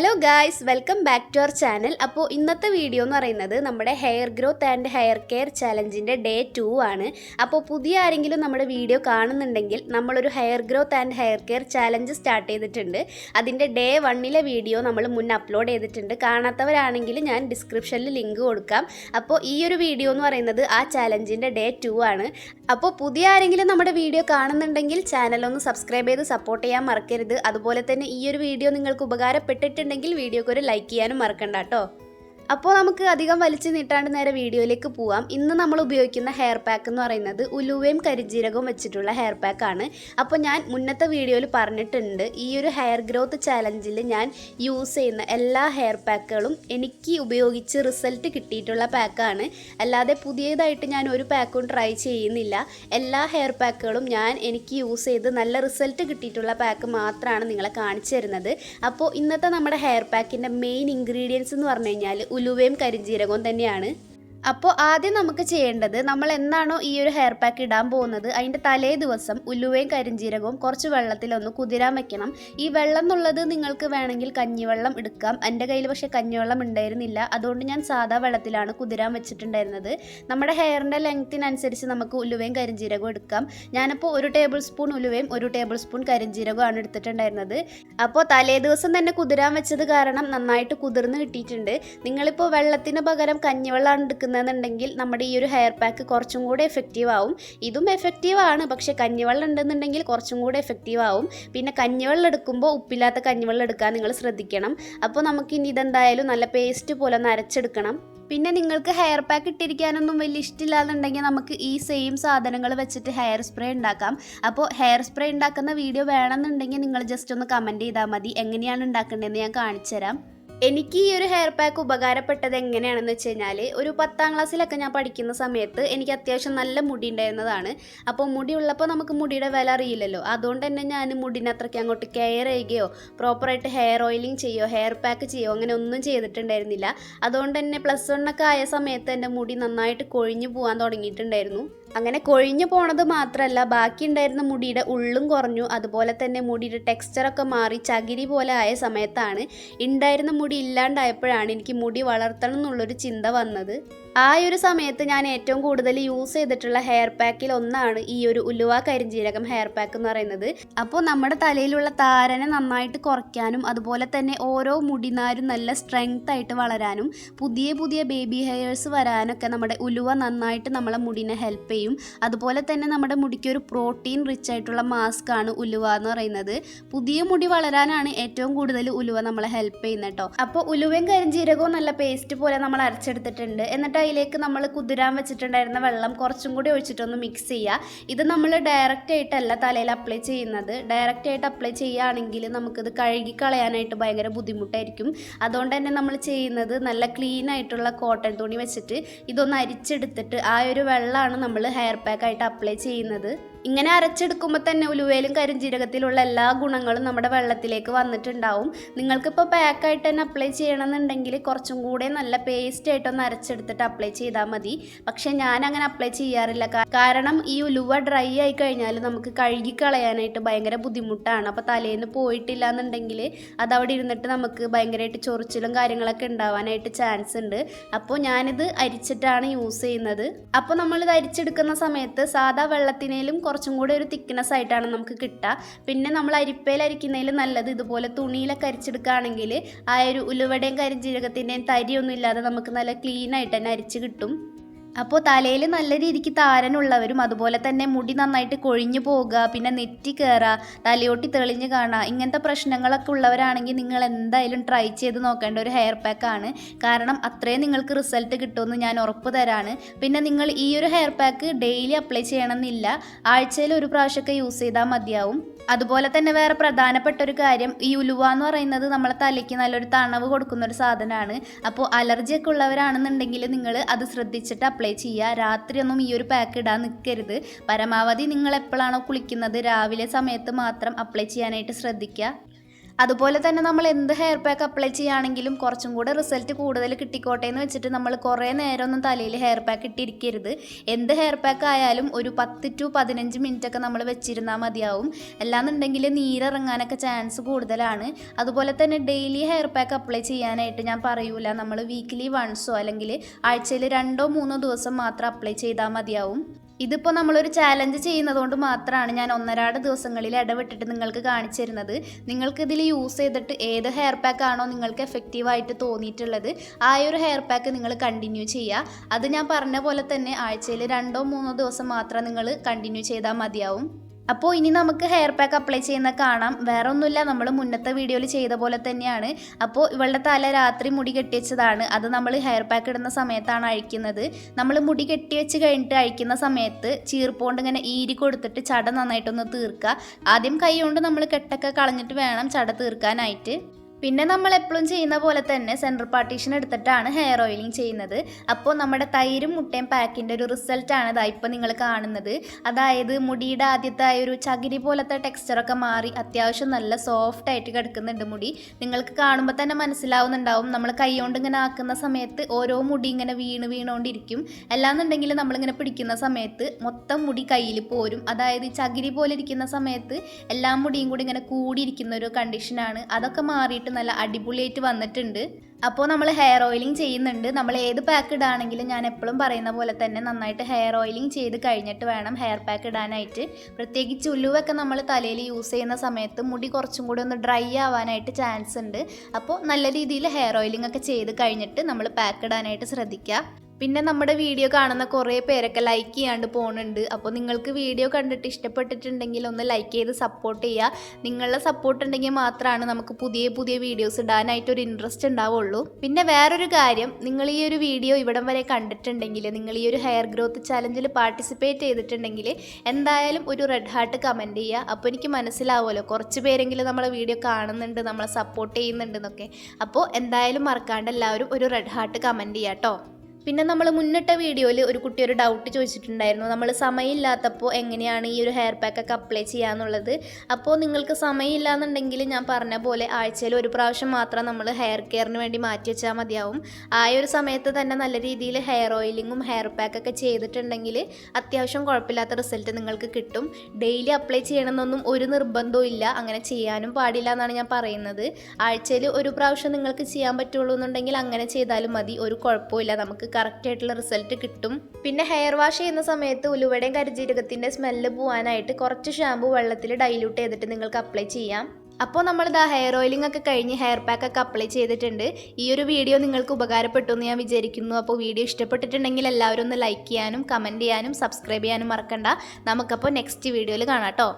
Hello guys welcome back to our channel അപ്പോൾ ഇന്നത്തെ video എന്ന് പറയുന്നത് നമ്മുടെ hair growth and hair care ചലഞ്ചിന്റെ day two ആണ്. അപ്പോൾ പുതിയ ആരെങ്കിലും നമ്മുടെ വീഡിയോ കാണുന്നുണ്ടെങ്കിൽ നമ്മളൊരു hair growth and hair care challenge start ചെയ്തിട്ടുണ്ട്. അതിന്റെ ഡേ വണ്ണിലെ വീഡിയോ നമ്മൾ മുൻ അപ്ലോഡ് ചെയ്തിട്ടുണ്ട്. കാണാത്തവരാണെങ്കിൽ ഞാൻ ഡിസ്ക്രിപ്ഷനിൽ ലിങ്ക് കൊടുക്കാം. അപ്പോൾ ഈ ഒരു വീഡിയോ എന്ന് പറയുന്നത് ആ ചലഞ്ചിന്റെ ഡേ ടു ആണ്. അപ്പോൾ പുതിയ ആരെങ്കിലും നമ്മുടെ വീഡിയോ കാണുന്നുണ്ടെങ്കിൽ ചാനൽ ഒന്ന് സബ്സ്ക്രൈബ് ചെയ്ത് സപ്പോർട്ട് ചെയ്യാൻ മറക്കരുത്. അതുപോലെ തന്നെ ഈ ഒരു വീഡിയോ നിങ്ങൾക്ക് ഉപകാരപ്പെട്ടിട്ടുണ്ടെങ്കിൽ വീഡിയോക്ക് ഒരു ലൈക്ക് ചെയ്യാനും മറക്കണ്ട കേട്ടോ. അപ്പോൾ നമുക്ക് അധികം വലിച്ചു നീട്ടാണ്ട് നേരെ വീഡിയോയിലേക്ക് പോവാം. ഇന്ന് നമ്മൾ ഉപയോഗിക്കുന്ന ഹെയർ പാക്ക് എന്ന് പറയുന്നത് ഉലുവയും കരിജീരകവും വെച്ചിട്ടുള്ള ഹെയർ പാക്ക് ആണ്. അപ്പോൾ ഞാൻ മുന്നത്തെ വീഡിയോയിൽ പറഞ്ഞിട്ടുണ്ട് ഈ ഒരു ഹെയർ ഗ്രോത്ത് ചാലഞ്ചിൽ ഞാൻ യൂസ് ചെയ്യുന്ന എല്ലാ ഹെയർ പാക്കുകളും എനിക്ക് ഉപയോഗിച്ച് റിസൾട്ട് കിട്ടിയിട്ടുള്ള പാക്കാണ് അല്ലാതെ പുതിയതായിട്ട് ഞാൻ ഒരു പാക്കും ട്രൈ ചെയ്യുന്നില്ല. എല്ലാ ഹെയർ പാക്കുകളും ഞാൻ എനിക്ക് യൂസ് ചെയ്ത് നല്ല റിസൾട്ട് കിട്ടിയിട്ടുള്ള പാക്ക് മാത്രമാണ് നിങ്ങളെ കാണിച്ചു തരുന്നത്. അപ്പോൾ ഇന്നത്തെ നമ്മുടെ ഹെയർ പാക്കിന്റെ മെയിൻ ഇൻഗ്രീഡിയൻസ് എന്ന് പറഞ്ഞു കഴിഞ്ഞാൽ ഉലുവയും കരിഞ്ജീരകവും തന്നെയാണ് അപ്പോൾ ആദ്യം നമുക്ക് ചെയ്യേണ്ടത് നമ്മൾ എന്നാണോ ഈ ഒരു ഹെയർ പാക്ക് ഇടാൻ പോകുന്നത് അതിന്റെ തലേ ദിവസം ഉലുവയും കരിഞ്ചീരകവും കുറച്ച് വെള്ളത്തിലൊന്ന് കുതിരാൻ വെക്കണം. ഈ വെള്ളം എന്നുള്ളത് നിങ്ങൾക്ക് വേണമെങ്കിൽ കഞ്ഞിവെള്ളം എടുക്കാം. എന്റെ കയ്യിൽ പക്ഷേ കഞ്ഞിവെള്ളം ഉണ്ടായിരുന്നില്ല. അതുകൊണ്ട് ഞാൻ സാധാ വെള്ളത്തിലാണ് കുതിരാൻ വെച്ചിട്ടുണ്ടായിരുന്നത്. നമ്മുടെ ഹെയറിന്റെ ലെങ്ത്തിനനുസരിച്ച് നമുക്ക് ഉലുവയും കരിഞ്ചീരകവും എടുക്കാം. ഞാനിപ്പോൾ ഒരു ടേബിൾ സ്പൂൺ ഉലുവയും ഒരു ടേബിൾ സ്പൂൺ കരിഞ്ജീരകവുമാണ് എടുത്തിട്ടുണ്ടായിരുന്നത്. അപ്പോൾ തലേ ദിവസം തന്നെ കുതിരാൻ വെച്ചത് കാരണം നന്നായിട്ട് കുതിർന്ന് കിട്ടിയിട്ടുണ്ട്. നിങ്ങളിപ്പോൾ വെള്ളത്തിന് പകരം കഞ്ഞിവെള്ളമാണ് എടുക്കുന്നത്. എടുക്കുന്നതെന്നുണ്ടെങ്കിൽ നമ്മുടെ ഈ ഒരു ഹെയർ പാക്ക് കുറച്ചും കൂടെ എഫക്റ്റീവ് ആവും. ഇതും എഫക്റ്റീവ് ആണ്. പക്ഷേ കഞ്ഞിവെള്ളം ഉണ്ടെന്നുണ്ടെങ്കിൽ കുറച്ചും കൂടെ എഫക്റ്റീവ് ആവും. പിന്നെ കഞ്ഞിവെള്ളം എടുക്കുമ്പോൾ ഉപ്പില്ലാത്ത കഞ്ഞിവെള്ളം എടുക്കാൻ നിങ്ങൾ ശ്രദ്ധിക്കണം. അപ്പോൾ നമുക്ക് ഇനി ഇതെന്തായാലും നല്ല പേസ്റ്റ് പോലെ ഒന്ന് അരച്ചെടുക്കണം. പിന്നെ നിങ്ങൾക്ക് ഹെയർ പാക്ക് ഇട്ടിരിക്കാനൊന്നും വലിയ ഇഷ്ടമില്ലാന്നുണ്ടെങ്കിൽ നമുക്ക് ഈ സെയിം സാധനങ്ങൾ വെച്ചിട്ട് ഹെയർ സ്പ്രേ ഉണ്ടാക്കാം. അപ്പോൾ ഹെയർ സ്പ്രേ ഉണ്ടാക്കുന്ന വീഡിയോ വേണമെന്നുണ്ടെങ്കിൽ നിങ്ങൾ ജസ്റ്റ് ഒന്ന് കമന്റ് ചെയ്താൽ മതി. എങ്ങനെയാണ് ഉണ്ടാക്കേണ്ടതെന്ന് ഞാൻ കാണിച്ചു തരാം എനിക്ക് ഈ ഒരു ഹെയർ പാക്ക് ഉപകാരപ്പെട്ടത് എങ്ങനെയാണെന്ന് വെച്ച് കഴിഞ്ഞാൽ ഒരു പത്താം ക്ലാസ്സിലൊക്കെ ഞാൻ പഠിക്കുന്ന സമയത്ത് എനിക്ക് അത്യാവശ്യം നല്ല മുടി ഉണ്ടായിരുന്നതാണ്. അപ്പോൾ മുടി ഉള്ളപ്പോൾ നമുക്ക് മുടിയുടെ വില അറിയില്ലല്ലോ. അതുകൊണ്ട് തന്നെ ഞാൻ മുടിനെ അത്രയ്ക്ക് അങ്ങോട്ട് കെയർ ചെയ്യുകയോ പ്രോപ്പറായിട്ട് ഹെയർ ഓയിലിംഗ് ചെയ്യോ ഹെയർ പാക്ക് ചെയ്യോ അങ്ങനെ ഒന്നും ചെയ്തിട്ടുണ്ടായിരുന്നില്ല. അതുകൊണ്ട് തന്നെ പ്ലസ് വണ്ണൊക്കെ ആയ സമയത്ത് എന്റെ മുടി നന്നായിട്ട് കൊഴിഞ്ഞു പോകാൻ തുടങ്ങിയിട്ടുണ്ടായിരുന്നു. അങ്ങനെ കൊഴിഞ്ഞു പോണത് മാത്രമല്ല ബാക്കി ഉണ്ടായിരുന്ന മുടിയുടെ ഉള്ളും കുറഞ്ഞു. അതുപോലെ തന്നെ മുടിയുടെ ടെക്സ്ചറൊക്കെ മാറി ചകിരി പോലെ ആയ സമയത്താണ്. ഉണ്ടായിരുന്ന മുടി ഇല്ലാണ്ടായപ്പോഴാണ് എനിക്ക് മുടി വളർത്തണം എന്നുള്ളൊരു ചിന്ത വന്നത്. ആ ഒരു സമയത്ത് ഞാൻ ഏറ്റവും കൂടുതൽ യൂസ് ചെയ്തിട്ടുള്ള ഹെയർ പാക്കിൽ ഒന്നാണ് ഈ ഒരു ഉലുവ കരിഞ്ജീരകം ഹെയർ പാക്ക് എന്ന് പറയുന്നത്. അപ്പോൾ നമ്മുടെ തലയിലുള്ള താരനെ നന്നായിട്ട് കുറയ്ക്കാനും അതുപോലെ തന്നെ ഓരോ മുടിനാരും നല്ല സ്ട്രെങ്ത് ആയിട്ട് വളരാനും പുതിയ പുതിയ ബേബി ഹെയർസ് വരാനൊക്കെ നമ്മുടെ ഉലുവ നന്നായിട്ട് നമ്മളെ മുടിനെ ഹെൽപ്പ് ചെയ്യും. അതുപോലെ തന്നെ നമ്മുടെ മുടിക്ക് ഒരു പ്രോട്ടീൻ റിച്ച് ആയിട്ടുള്ള മാസ്ക് ആണ് ഉലുവ എന്ന് പറയുന്നത്. പുതിയ മുടി വളരാനാണ് ഏറ്റവും കൂടുതൽ ഉലുവ നമ്മളെ ഹെൽപ്പ് ചെയ്യുന്നത് കേട്ടോ. അപ്പോൾ ഉലുവയും കരിഞ്ജീരകവും നല്ല പേസ്റ്റ് പോലെ നമ്മൾ അരച്ചെടുത്തിട്ടുണ്ട്. എന്നിട്ട് അതിലേക്ക് നമ്മൾ കുതിരാൻ വെച്ചിട്ടുണ്ടായിരുന്ന വെള്ളം കുറച്ചും കൂടി ഒഴിച്ചിട്ടൊന്ന് മിക്സ് ചെയ്യുക ഇത് നമ്മൾ ഡയറക്റ്റ് ആയിട്ടല്ല തലയിൽ അപ്ലൈ ചെയ്യുന്നത്. ഡയറക്റ്റ് ആയിട്ട് അപ്ലൈ ചെയ്യുകയാണെങ്കിൽ നമുക്കിത് കഴുകി കളയാനായിട്ട് ഭയങ്കര ബുദ്ധിമുട്ടായിരിക്കും. അതുകൊണ്ട് തന്നെ നമ്മൾ ചെയ്യുന്നത് നല്ല ക്ലീൻ ആയിട്ടുള്ള കോട്ടൺ തുണി വെച്ചിട്ട് ഇതൊന്ന് അരിച്ചെടുത്തിട്ട് ആ ഒരു വെള്ളമാണ് നമ്മൾ ഹെയർ പാക്കായിട്ട് അപ്ലൈ ചെയ്യുന്നത്. ഇങ്ങനെ അരച്ചെടുക്കുമ്പോൾ തന്നെ ഉലുവയിലും കരിഞ്ചീരകത്തിലുള്ള എല്ലാ ഗുണങ്ങളും നമ്മുടെ വെള്ളത്തിലേക്ക് വന്നിട്ടുണ്ടാവും. നിങ്ങൾക്കിപ്പോൾ പാക്കായിട്ട് തന്നെ അപ്ലൈ ചെയ്യണമെന്നുണ്ടെങ്കിൽ കുറച്ചും കൂടെ നല്ല പേസ്റ്റ് ആയിട്ടൊന്ന് അരച്ചെടുത്തിട്ട് അപ്ലൈ ചെയ്താൽ മതി. പക്ഷെ ഞാൻ അങ്ങനെ അപ്ലൈ ചെയ്യാറില്ല കാരണം ഈ ഉലുവ ഡ്രൈ ആയി കഴിഞ്ഞാൽ നമുക്ക് കഴുകി കളയാനായിട്ട് ഭയങ്കര ബുദ്ധിമുട്ടാണ്. അപ്പോൾ തലേന്ന് പോയിട്ടില്ല എന്നുണ്ടെങ്കിൽ അത് അവിടെ ഇരുന്നിട്ട് നമുക്ക് ഭയങ്കരമായിട്ട് ചൊറിച്ചിലും കാര്യങ്ങളൊക്കെ ഉണ്ടാവാനായിട്ട് ചാൻസ് ഉണ്ട്. അപ്പോൾ ഞാനിത് അരിച്ചിട്ടാണ് യൂസ് ചെയ്യുന്നത്. അപ്പോൾ നമ്മളിത് അരിച്ചെടുക്കുന്ന സമയത്ത് സാധാ വെള്ളത്തിനേലും കുറച്ചും കൂടെ ഒരു തിക്നെസ് ആയിട്ടാണ് നമുക്ക് കിട്ടുക പിന്നെ നമ്മൾ അരിപ്പയിൽ അരിക്കുന്നതിൽ നല്ലത് ഇതുപോലെ തുണിയിലൊക്കെ അരിച്ചെടുക്കുകയാണെങ്കിൽ ആ ഒരു ഉലുവടേയും കരിഞ്ജീരകത്തിന്റെയും തരിയൊന്നും ഇല്ലാതെ നമുക്ക് നല്ല ക്ലീൻ ആയിട്ട് തന്നെ അരിച്ച് കിട്ടും. അപ്പോൾ തലയിൽ നല്ല രീതിക്ക് താരനുള്ളവരും അതുപോലെ തന്നെ മുടി നന്നായിട്ട് കൊഴിഞ്ഞു പോകുക പിന്നെ നെറ്റി കയറുക തലയോട്ടി തെളിഞ്ഞ് കാണുക ഇങ്ങനത്തെ പ്രശ്നങ്ങളൊക്കെ ഉള്ളവരാണെങ്കിൽ നിങ്ങൾ എന്തായാലും ട്രൈ ചെയ്ത് നോക്കേണ്ട ഒരു ഹെയർ പാക്കാണ് കാരണം അത്രയും നിങ്ങൾക്ക് റിസൾട്ട് കിട്ടുമെന്ന് ഞാൻ ഉറപ്പ് തരാണ്. പിന്നെ നിങ്ങൾ ഈ ഒരു ഹെയർ പാക്ക് ഡെയിലി അപ്ലൈ ചെയ്യണമെന്നില്ല. ആഴ്ചയിൽ ഒരു പ്രാവശ്യമൊക്കെ യൂസ് ചെയ്താൽ മതിയാവും. അതുപോലെ തന്നെ വേറെ പ്രധാനപ്പെട്ട ഒരു കാര്യം ഈ ഉലുവ എന്ന് പറയുന്നത് നമ്മളെ തലയ്ക്ക് നല്ലൊരു തണവ് കൊടുക്കുന്ന ഒരു സാധനമാണ്. അപ്പോൾ അലർജിയൊക്കെ ഉള്ളവരാണെന്നുണ്ടെങ്കിൽ നിങ്ങൾ അത് ശ്രദ്ധിച്ചിട്ട് അപ്ലൈ ചെയ്യുക. രാത്രിയൊന്നും ഈ ഒരു പാക്ക് ഇടാൻ നിൽക്കരുത് പരമാവധി നിങ്ങൾ എപ്പോഴാണോ കുളിക്കുന്നത്? രാവിലെ സമയത്ത് മാത്രം അപ്ലൈ ചെയ്യാനായിട്ട് ശ്രദ്ധിക്കുക. അതുപോലെ തന്നെ നമ്മൾ എന്ത് ഹെയർ പാക്ക് അപ്ലൈ ചെയ്യുകയാണെങ്കിലും കുറച്ചും കൂടെ റിസൾട്ട് കൂടുതൽ കിട്ടിക്കോട്ടെ എന്ന് വെച്ചിട്ട് നമ്മൾ കുറേ നേരമൊന്നും തലയിൽ ഹെയർ പാക്ക് ഇട്ടിരിക്കരുത്. എന്ത് ഹെയർ പാക്ക് ആയാലും ഒരു പത്ത് ടു പതിനഞ്ച് മിനിറ്റ് ഒക്കെ നമ്മൾ വെച്ചിരുന്നാൽ മതിയാവും. അല്ലാന്നുണ്ടെങ്കിൽ നീരിറങ്ങാനൊക്കെ ചാൻസ് കൂടുതലാണ്. അതുപോലെ തന്നെ ഡെയിലി ഹെയർ പാക്ക് അപ്ലൈ ചെയ്യാനായിട്ട് ഞാൻ പറയൂല. നമ്മൾ വീക്ക്ലി വൺസോ അല്ലെങ്കിൽ ആഴ്ചയിൽ രണ്ടോ മൂന്നോ ദിവസം മാത്രം അപ്ലൈ ചെയ്താൽ മതിയാവും. ഇതിപ്പോൾ നമ്മളൊരു ചാലഞ്ച് ചെയ്യുന്നതുകൊണ്ട് മാത്രമാണ് ഞാൻ ഒന്നരാട് ദിവസങ്ങളിൽ ഇടവിട്ടിട്ട് നിങ്ങൾക്ക് കാണിച്ചു തരുന്നത്. നിങ്ങൾക്ക് ഇതിൽ യൂസ് ചെയ്തിട്ട് ഏത് ഹെയർ പാക്ക് ആണോ നിങ്ങൾക്ക് എഫക്റ്റീവായിട്ട് തോന്നിയിട്ടുള്ളത് ആ ഒരു ഹെയർ പാക്ക് നിങ്ങൾ കണ്ടിന്യൂ ചെയ്യുക. അത് ഞാൻ പറഞ്ഞ പോലെ തന്നെ ആഴ്ചയിൽ രണ്ടോ മൂന്നോ ദിവസം മാത്രം നിങ്ങൾ കണ്ടിന്യൂ ചെയ്താൽ മതിയാവും. അപ്പോൾ ഇനി നമുക്ക് ഹെയർ പാക്ക് അപ്ലൈ ചെയ്യുന്ന കാണാം. വേറെ ഒന്നുമില്ല നമ്മൾ മുന്നത്തെ വീഡിയോയിൽ ചെയ്ത പോലെ തന്നെയാണ്. അപ്പോൾ ഇവളുടെ തല രാത്രി മുടി കെട്ടിവെച്ചതാണ് അത് നമ്മൾ ഹെയർ പാക്ക് ഇടുന്ന സമയത്താണ് അഴിക്കുന്നത്. നമ്മൾ മുടി കെട്ടിവെച്ച് കഴിഞ്ഞിട്ട് അഴിക്കുന്ന സമയത്ത് ചീർപ്പോണ്ട് ഇങ്ങനെ ഈരി കൊടുത്തിട്ട് ചട നന്നായിട്ടൊന്ന് തീർക്കുക. ആദ്യം കൈ കൊണ്ട് നമ്മൾ കെട്ടൊക്കെ കളഞ്ഞിട്ട് വേണം ചട തീർക്കാനായിട്ട്. പിന്നെ നമ്മൾ എപ്പോഴും ചെയ്യുന്ന പോലെ തന്നെ സെൻട്രൽ പാർട്ടീഷൻ എടുത്തിട്ടാണ് ഹെയർ ഓയിലിംഗ് ചെയ്യുന്നത്. അപ്പോൾ നമ്മുടെ തൈരും മുട്ടയും പാക്കിന്റെ ഒരു റിസൾട്ടാണ് ഇതാ ഇപ്പോൾ നിങ്ങൾ കാണുന്നത്. അതായത് മുടിയുടെ ആദ്യത്തെ ഒരു ചകിരി പോലത്തെ ടെക്സ്ചറൊക്കെ മാറി അത്യാവശ്യം നല്ല സോഫ്റ്റ് ആയിട്ട് കിടക്കുന്നുണ്ട് മുടി. നിങ്ങൾക്ക് കാണുമ്പോൾ തന്നെ മനസ്സിലാവുന്നുണ്ടാവും. നമ്മൾ കൈ കൊണ്ട് ഇങ്ങനെ ആക്കുന്ന സമയത്ത് ഓരോ മുടി ഇങ്ങനെ വീണ് വീണുകൊണ്ടിരിക്കും അല്ലാന്നുണ്ടെങ്കിൽ നമ്മളിങ്ങനെ പിടിക്കുന്ന സമയത്ത് മൊത്തം മുടി കയ്യിൽ പോരും. അതായത് ചകിരി പോലെ ഇരിക്കുന്ന സമയത്ത് എല്ലാ മുടിയും കൂടി ഇങ്ങനെ കൂടിയിരിക്കുന്ന ഒരു കണ്ടീഷനാണ് അതൊക്കെ മാറിയിട്ട് നല്ല അടിപൊളിയായിട്ട് വന്നിട്ടുണ്ട്. അപ്പോൾ നമ്മൾ ഹെയർ ഓയിലിംഗ് ചെയ്യുന്നുണ്ട്. നമ്മൾ ഏത് പാക്ക് ഇടാണെങ്കിലും ഞാൻ എപ്പോഴും പറയുന്ന പോലെ തന്നെ നന്നായിട്ട് ഹെയർ ഓയിലിംഗ് ചെയ്ത് കഴിഞ്ഞിട്ട് വേണം ഹെയർ പാക്ക് ഇടാനായിട്ട്. പ്രത്യേകിച്ച് ഉലുവൊക്കെ നമ്മൾ തലയിൽ യൂസ് ചെയ്യുന്ന സമയത്ത് മുടി കുറച്ചും കൂടി ഒന്ന് ഡ്രൈ ആവാനായിട്ട് ചാൻസ് ഉണ്ട്. അപ്പോൾ നല്ല രീതിയിൽ ഹെയർ ഓയിലിംഗ് ഒക്കെ ചെയ്ത് കഴിഞ്ഞിട്ട് നമ്മൾ പാക്ക് ഇടാനായിട്ട് ശ്രദ്ധിക്കുക പിന്നെ നമ്മുടെ വീഡിയോ കാണുന്ന കുറേ പേരൊക്കെ ലൈക്ക് ചെയ്യാണ്ട് പോകുന്നുണ്ട് അപ്പോൾ നിങ്ങൾക്ക് വീഡിയോ കണ്ടിട്ട് ഇഷ്ടപ്പെട്ടിട്ടുണ്ടെങ്കിൽ ഒന്ന് ലൈക്ക് ചെയ്ത് സപ്പോർട്ട് ചെയ്യുക നിങ്ങളുടെ സപ്പോർട്ട് ഉണ്ടെങ്കിൽ മാത്രമാണ് നമുക്ക് പുതിയ പുതിയ വീഡിയോസ് ഇടാനായിട്ട് ഒരു ഇൻട്രസ്റ്റ് ഉണ്ടാവുള്ളൂ. പിന്നെ വേറൊരു കാര്യം നിങ്ങൾ ഈ ഒരു വീഡിയോ ഇവിടം വരെ കണ്ടിട്ടുണ്ടെങ്കിൽ നിങ്ങൾ ഈ ഒരു ഹെയർ ഗ്രോത്ത് ചാലഞ്ചിൽ പാർട്ടിസിപ്പേറ്റ് ചെയ്തിട്ടുണ്ടെങ്കിൽ എന്തായാലും ഒരു റെഡ് ഹാർട്ട് കമന്റ് ചെയ്യുക അപ്പോൾ എനിക്ക് മനസ്സിലാവുമല്ലോ കുറച്ച് പേരെങ്കിലും നമ്മളെ വീഡിയോ കാണുന്നുണ്ട് നമ്മളെ സപ്പോർട്ട് ചെയ്യുന്നുണ്ട് എന്നൊക്കെ. അപ്പോൾ എന്തായാലും മറക്കാണ്ട് എല്ലാവരും ഒരു റെഡ് ഹാർട്ട് കമന്റ് ചെയ്യാം കേട്ടോ പിന്നെ നമ്മൾ മുന്നിട്ട വീഡിയോയിൽ ഒരു കുട്ടി ഒരു ഡൗട്ട് ചോദിച്ചിട്ടുണ്ടായിരുന്നു. നമ്മൾ സമയമില്ലാത്തപ്പോൾ എങ്ങനെയാണ് ഈ ഒരു ഹെയർ പാക്കൊക്കെ അപ്ലൈ ചെയ്യാന്നുള്ളത് അപ്പോൾ നിങ്ങൾക്ക് സമയമില്ല എന്നുണ്ടെങ്കിൽ ഞാൻ പറഞ്ഞ പോലെ ആഴ്ചയിൽ ഒരു പ്രാവശ്യം മാത്രം നമ്മൾ ഹെയർ കെയറിന് വേണ്ടി മാറ്റി വെച്ചാൽ മതിയാവും. ആ ഒരു സമയത്ത് തന്നെ നല്ല രീതിയിൽ ഹെയർ ഓയിലിങ്ങും ഹെയർ പാക്കൊക്കെ ചെയ്തിട്ടുണ്ടെങ്കിൽ അത്യാവശ്യം കുഴപ്പമില്ലാത്ത റിസൾട്ട് നിങ്ങൾക്ക് കിട്ടും. ഡെയിലി അപ്ലൈ ചെയ്യണമെന്നൊന്നും ഒരു നിർബന്ധവും ഇല്ല. അങ്ങനെ ചെയ്യാനും പാടില്ല എന്നാണ് ഞാൻ പറയുന്നത്. ആഴ്ചയിൽ ഒരു പ്രാവശ്യം നിങ്ങൾക്ക് ചെയ്യാൻ പറ്റുള്ളൂ എന്നുണ്ടെങ്കിൽ അങ്ങനെ ചെയ്താലും മതി. ഒരു കുഴപ്പമില്ല നമുക്ക് കറക്റ്റ് ആയിട്ടുള്ള റിസൾട്ട് കിട്ടും. പിന്നെ ഹെയർ വാഷ് ചെയ്യുന്ന സമയത്ത് ഉലുവടയും കരിജീരകത്തിന്റെ സ്മെല്ല് പോകാനായിട്ട് കുറച്ച് ഷാമ്പു വെള്ളത്തിൽ ഡൈല്യൂട്ട് ചെയ്തിട്ട് നിങ്ങൾക്ക് അപ്ലൈ ചെയ്യാം. അപ്പോൾ നമ്മളിതാ ഹെയർ ഓയിലിംഗ് ഒക്കെ കഴിഞ്ഞ് ഹെയർ പാക്ക് ഒക്കെ അപ്ലൈ ചെയ്തിട്ടുണ്ട്. ഈ ഒരു വീഡിയോ നിങ്ങൾക്ക് ഉപകാരപ്പെട്ടു എന്ന് ഞാൻ വിചാരിക്കുന്നു. അപ്പോൾ വീഡിയോ ഇഷ്ടപ്പെട്ടിട്ടുണ്ടെങ്കിൽ എല്ലാവരും ഒന്ന് ലൈക്ക് ചെയ്യാനും കമന്റ് ചെയ്യാനും സബ്സ്ക്രൈബ് ചെയ്യാനും മറക്കണ്ട. നമുക്കപ്പോൾ നെക്സ്റ്റ് വീഡിയോയിൽ കാണാം കേട്ടോ